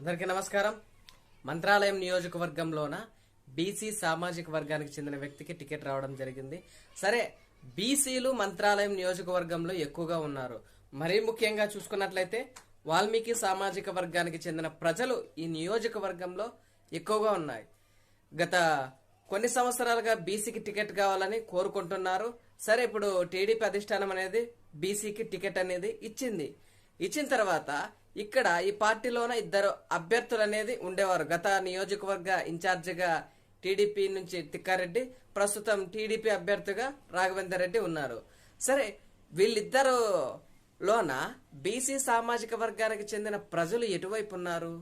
అందరికీ నమస్కారం. మంత్రాలయం నియోజకవర్గంలోన బీసీ సామాజిక వర్గానికి చెందిన వ్యక్తికి టికెట్ రావడం జరిగింది. సరే బీసీలు మంత్రాలయం నియోజకవర్గంలో ఎక్కువగా ఉన్నారు. మరీ ముఖ్యంగా చూసుకున్నట్లయితే వాల్మీకి సామాజిక వర్గానికి చెందిన ప్రజలు ఈ నియోజకవర్గంలో ఎక్కువగా ఉన్నాయి. గత కొన్ని సంవత్సరాలుగా బీసీకి టికెట్ కావాలని కోరుకుంటున్నారు. సరే ఇప్పుడు టీడీపీ అధిష్టానం అనేది బీసీకి టికెట్ అనేది ఇచ్చింది. ఇచ్చిన తర్వాత ఇక్కడ ఈ పార్టీలోన ఇద్దరు అభ్యర్థులు అనేది ఉండేవారు. గత నియోజకవర్గ ఇన్ఛార్జిగా టీడీపీ నుంచి తిక్కారెడ్డి ప్రస్తుతం టీడీపీ అభ్యర్థిగా రాఘవేందర్ రెడ్డి ఉన్నారు. సరే వీళ్ళిద్దరు లోన బీసీ సామాజిక వర్గానికి చెందిన ప్రజలు ఎటువైపు ఉన్నారు?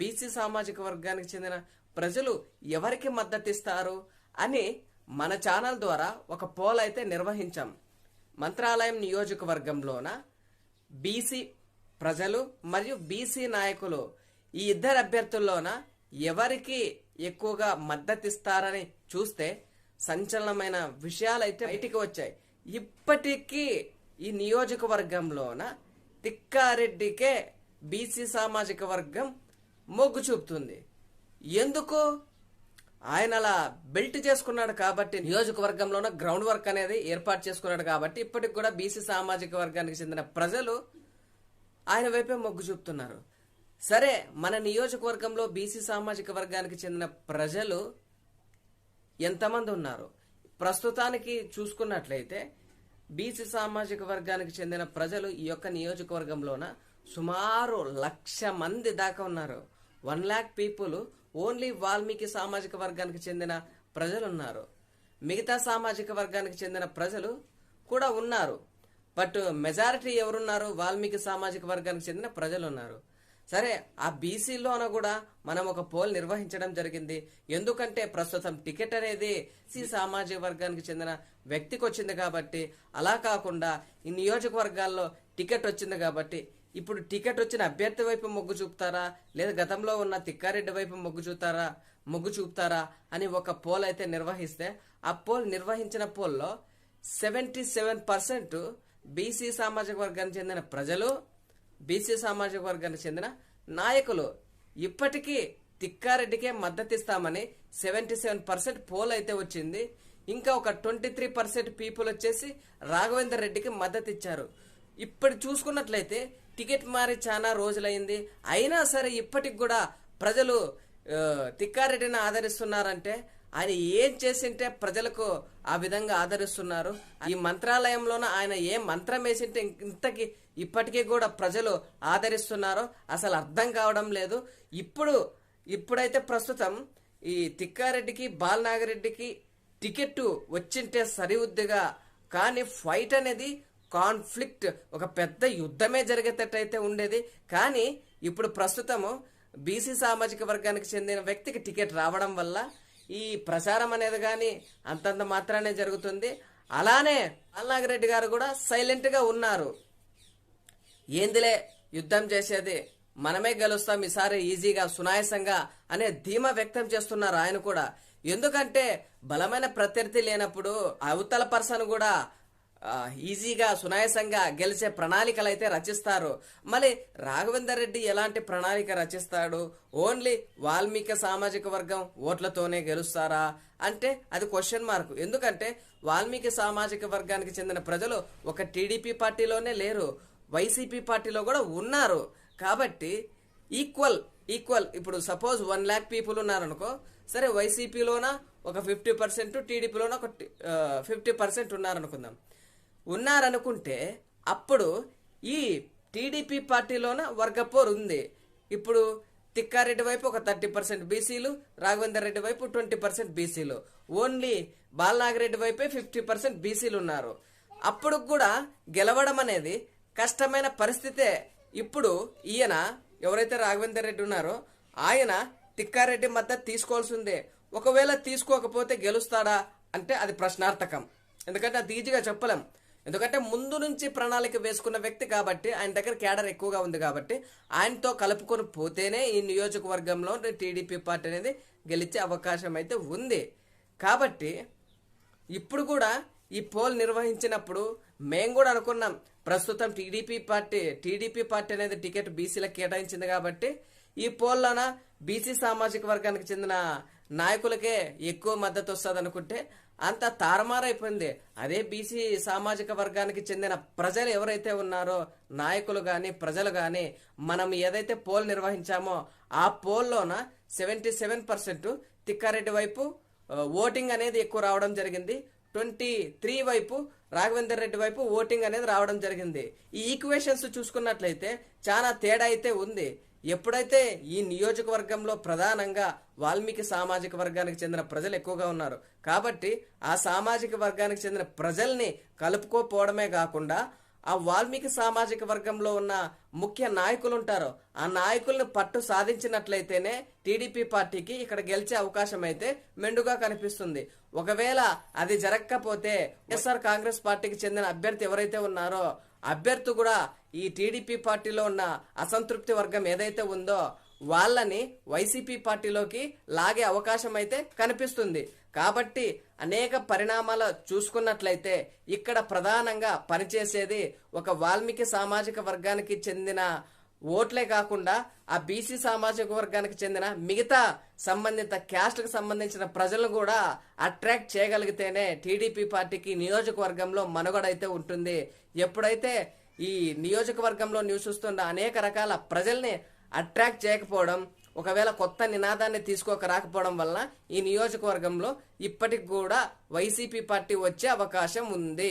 బీసీ సామాజిక వర్గానికి చెందిన ప్రజలు ఎవరికి మద్దతిస్తారు అని మన ఛానల్ ద్వారా ఒక పోల్ అయితే నిర్వహించాం. మంత్రాలయం నియోజకవర్గంలోన బీసీ ప్రజలు మరియు బీసీ నాయకులు ఈ ఇద్దరు అభ్యర్థుల్లోన ఎవరికి ఎక్కువగా మద్దతిస్తారని చూస్తే సంచలనమైన విషయాలైతే బయటికి వచ్చాయి. ఇప్పటికీ ఈ నియోజకవర్గంలోన తిక్కారెడ్డికే బీసీ సామాజిక వర్గం మొగ్గు చూపుతుంది. ఎందుకు? ఆయన అలా బెల్ట్ చేసుకున్నాడు కాబట్టి నియోజకవర్గంలోన గ్రౌండ్ వర్క్ అనేది ఏర్పాటు చేసుకున్నాడు కాబట్టి ఇప్పటికి కూడా బీసీ సామాజిక వర్గానికి చెందిన ప్రజలు ఆయన వైపే మొగ్గు చూపుతున్నారు. సరే మన నియోజకవర్గంలో బీసీ సామాజిక వర్గానికి చెందిన ప్రజలు ఎంతమంది ఉన్నారు? ప్రస్తుతానికి చూసుకున్నట్లయితే బీసీ సామాజిక వర్గానికి చెందిన ప్రజలు ఈ యొక్క నియోజకవర్గంలోన సుమారు లక్ష మంది దాకా ఉన్నారు. One lakh people only Valmiki సామాజిక వర్గానికి చెందిన ప్రజలు ఉన్నారు మిగతా సామాజిక వర్గానికి చెందిన ప్రజలు కూడా ఉన్నారు. బట్ మెజారిటీ ఎవరున్నారు? వాల్మీకి సామాజిక వర్గానికి చెందిన ప్రజలు ఉన్నారు సరే ఆ బీసీలోన కూడా మనం ఒక పోల్ నిర్వహించడం జరిగింది. ఎందుకంటే ప్రస్తుతం టికెట్ అనేది సి సామాజిక వర్గానికి చెందిన వ్యక్తికి వచ్చింది కాబట్టి అలా కాకుండా ఈ నియోజకవర్గాల్లో టికెట్ వచ్చింది కాబట్టి ఇప్పుడు టికెట్ వచ్చిన అభ్యర్థి వైపు మొగ్గు చూపుతారా? లేదా గతంలో ఉన్న తిక్కారెడ్డి వైపు మొగ్గు చూపుతారా? మొగ్గు చూపుతారా? అని ఒక పోల్ అయితే నిర్వహిస్తే ఆ పోల్ నిర్వహించిన పోల్లో సెవెంటీ సెవెన్ పర్సెంట్ బీసీ సామాజిక వర్గానికి చెందిన ప్రజలు బీసీ సామాజిక వర్గానికి చెందిన నాయకులు ఇప్పటికీ తిక్కారెడ్డికే మద్దతిస్తామని సెవెంటీ సెవెన్ పర్సెంట్ పోల్ అయితే వచ్చింది. ఇంకా ఒక ట్వంటీ త్రీ పర్సెంట్ పీపుల్ వచ్చేసి రాఘవేందర్ రెడ్డికి మద్దతు ఇచ్చారు ఇప్పుడు చూసుకున్నట్లయితే టికెట్ మారి చాలా రోజులైంది. అయినా సరే ఇప్పటికి కూడా ప్రజలు తిక్కారెడ్డిని ఆదరిస్తున్నారంటే ఆయన ఏం చేసింటే ప్రజలకు ఆ విధంగా ఆదరిస్తున్నారు? ఈ మంత్రాలయంలోన ఆయన ఏ మంత్రం వేసింటే ఇంతకి ఇప్పటికీ కూడా ప్రజలు ఆదరిస్తున్నారో అసలు అర్థం కావడం లేదు. ఇప్పుడు ఇప్పుడైతే ప్రస్తుతం ఈ తిక్కారెడ్డికి బాలనాగరెడ్డికి టికెట్ వచ్చింటే సరివుద్దిగా. కానీ ఫైట్ అనేది కాన్ఫ్లిక్ట్. ఒక పెద్ద యుద్ధమే జరిగేటట్టయితే ఉండేది. కానీ ఇప్పుడు ప్రస్తుతము బీసీ సామాజిక వర్గానికి చెందిన వ్యక్తికి టికెట్ రావడం వల్ల ఈ ప్రచారం అనేది కానీ అంతంత మాత్రానే జరుగుతుంది. అలానే బాలనాగరెడ్డి గారు కూడా సైలెంట్గా ఉన్నారు. ఏందిలే యుద్ధం చేసేది? మనమే గెలుస్తాం ఈసారి ఈజీగా సునాయాసంగా అనే ధీమా వ్యక్తం చేస్తున్నారు ఆయన కూడా. ఎందుకంటే బలమైన ప్రత్యర్థి లేనప్పుడు అవతల పర్సన్ కూడా ఈజీగా సునాయాసంగా గెలిచే ప్రణాళికలు అయితే రచిస్తారు. మరి రాఘవేందర్ రెడ్డి ఎలాంటి ప్రణాళిక రచిస్తాడు? ఓన్లీ వాల్మీకి సామాజిక వర్గం ఓట్లతోనే గెలుస్తారా? అంటే అది క్వశ్చన్ మార్క్ ఎందుకంటే వాల్మీకి సామాజిక వర్గానికి చెందిన ప్రజలు ఒక టీడీపీ పార్టీలోనే లేరు. వైసీపీ పార్టీలో కూడా ఉన్నారు. కాబట్టి ఈక్వల్ ఈక్వల్. ఇప్పుడు సపోజ్ వన్ ల్యాక్ పీపుల్ ఉన్నారనుకో సరే వైసీపీలోన ఒక ఫిఫ్టీ పర్సెంట్ టీడీపీలోన ఒక ఫిఫ్టీ పర్సెంట్ ఉన్నారనుకుందాం. ఉన్నారనుకుంటే అప్పుడు ఈ టీడీపీ పార్టీలోన వర్గపోరు ఉంది. ఇప్పుడు తిక్కారెడ్డి వైపు ఒక థర్టీ పర్సెంట్ బీసీలు రాఘవేందర్ రెడ్డి వైపు ట్వంటీ పర్సెంట్ బీసీలు. ఓన్లీ బాలనాగిరెడ్డి వైపే ఫిఫ్టీ పర్సెంట్ బీసీలు ఉన్నారు. అప్పుడు కూడా గెలవడం అనేది కష్టమైన పరిస్థితే ఇప్పుడు ఈయన ఎవరైతే రాఘవేందర్ రెడ్డి ఉన్నారో ఆయన తిక్కారెడ్డి మద్దతు తీసుకోవాల్సిందే. ఒకవేళ తీసుకోకపోతే గెలుస్తాడా అంటే అది ప్రశ్నార్థకం. ఎందుకంటే అది ఈజీగా చెప్పలేం. ఎందుకంటే ముందు నుంచి ప్రణాళిక వేసుకున్న వ్యక్తి కాబట్టి ఆయన దగ్గర క్యాడర్ ఎక్కువగా ఉంది కాబట్టి ఆయనతో కలుపుకొని పోతేనే ఈ నియోజకవర్గంలో టీడీపీ పార్టీ అనేది గెలిచే అవకాశం అయితే ఉంది. కాబట్టి ఇప్పుడు కూడా ఈ పోల్ నిర్వహించినప్పుడు మేము కూడా అనుకున్నాం ప్రస్తుతం టీడీపీ పార్టీ టీడీపీ పార్టీ అనేది టికెట్ బీసీలకు కేటాయించింది కాబట్టి ఈ పోల్లోన బీసీ సామాజిక వర్గానికి చెందిన నాయకులకే ఎక్కువ మద్దతు వస్తుంది అనుకుంటే అంత తారుమారైపోయింది. అదే బీసీ సామాజిక వర్గానికి చెందిన ప్రజలు ఎవరైతే ఉన్నారో నాయకులు గాని ప్రజలు గాని మనం ఏదైతే పోల్ నిర్వహించామో ఆ పోల్లోన సెవెంటీ సెవెన్ పర్సెంట్ తిక్కారెడ్డి వైపు ఓటింగ్ అనేది ఎక్కువ రావడం జరిగింది. ట్వంటీ త్రీ వైపు రాఘవేందర్ రెడ్డి వైపు ఓటింగ్ అనేది రావడం జరిగింది. ఈ ఈక్వేషన్స్ చూసుకున్నట్లయితే చాలా తేడా అయితే ఉంది. ఎప్పుడైతే ఈ నియోజకవర్గంలో ప్రధానంగా వాల్మీకి సామాజిక వర్గానికి చెందిన ప్రజలు ఎక్కువగా ఉన్నారు. కాబట్టి ఆ సామాజిక వర్గానికి చెందిన ప్రజల్ని కలుపుకోపోవడమే కాకుండా ఆ వాల్మీకి సామాజిక వర్గంలో ఉన్న ముఖ్య నాయకులు ఉంటారు ఆ నాయకుల్ని పట్టు సాధించినట్లయితేనే టీడీపీ పార్టీకి ఇక్కడ గెలిచే అవకాశం అయితే మెండుగా కనిపిస్తుంది. ఒకవేళ అది జరగకపోతే వైఎస్ఆర్ కాంగ్రెస్ పార్టీకి చెందిన అభ్యర్థి ఎవరైతే ఉన్నారో అభ్యర్థి కూడా ఈ టీడీపీ పార్టీలో ఉన్న అసంతృప్తి వర్గం ఏదైతే ఉందో వాళ్ళని వైసీపీ పార్టీలోకి లాగే అవకాశం అయితే కనిపిస్తుంది. కాబట్టి అనేక పరిణామాలు చూసుకున్నట్లయితే ఇక్కడ ప్రధానంగా పనిచేసేది ఒక వాల్మీకి సామాజిక వర్గానికి చెందిన ఓట్లే కాకుండా ఆ బీసీ సామాజిక వర్గానికి చెందిన మిగతా సంబంధిత క్యాస్ట్కి సంబంధించిన ప్రజలను కూడా అట్రాక్ట్ చేయగలిగితేనే టీడీపీ పార్టీకి నియోజకవర్గంలో మనుగడ అయితే ఉంటుంది. ఎప్పుడైతే ఈ నియోజకవర్గంలో నివసిస్తున్న అనేక రకాల ప్రజల్ని అట్రాక్ట్ చేయకపోవడం ఒకవేళ కొత్త నినాదాన్ని తీసుకోక రాకపోవడం వల్ల ఈ నియోజకవర్గంలో ఇప్పటికి కూడా వైసీపీ పార్టీ వచ్చే అవకాశం ఉంది.